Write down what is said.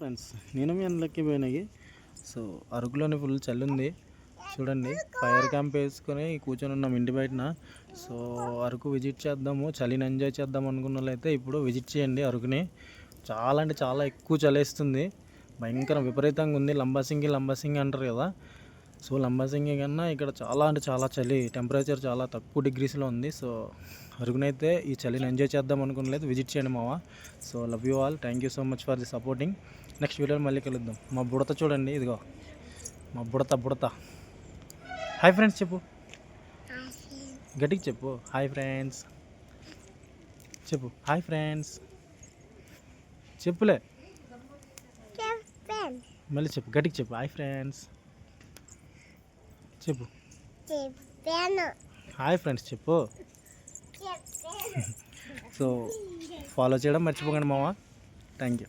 Friends నేను మీ అందులోకి పోయినాయి సో అరకులోని ఫుల్ చలి ఉంది. చూడండి ఫైర్ క్యాంప్ వేసుకొని కూర్చొని ఉన్నాం ఇంటి బయటన. సో అరకు విజిట్ చేద్దాము చలిని ఎంజాయ్ చేద్దాం అనుకున్న వాళ్ళైతే ఇప్పుడు విజిట్ చేయండి అరకుని. చాలా అంటే చాలా ఎక్కువ చలేస్తుంది భయంకర విపరీతంగా ఉంది. లంబాసింగి లంబాసింగి అంటారు కదా. సో లంబాసింగి కన్నా ఇక్కడ చాలా అంటే చాలా చలి టెంపరేచర్ చాలా తక్కువ డిగ్రీస్లో ఉంది. సో అరుగునైతే ఈ చలిని ఎంజాయ్ చేద్దాం అనుకున్నట్లయితే విజిట్ చేయండి మావా. So love you all thank you so much for the supporting next వీడియోలో మళ్ళీ కలుద్దాం. మా బుడత చూడండి ఇదిగో. మా బుడత బుడత. హాయ్ ఫ్రెండ్స్ చెప్పు. గట్టికి చెప్పు. హాయ్ ఫ్రెండ్స్ చెప్పు. హాయ్ ఫ్రెండ్స్ చెప్పులే. మళ్ళీ చెప్పు. గట్టికి చెప్పు. హాయ్ ఫ్రెండ్స్ చెప్పు. హాయ్ ఫ్రెండ్స్ చెప్పు. సో ఫాలో చేయడం మర్చిపోకండి మామ థ్యాంక్ యూ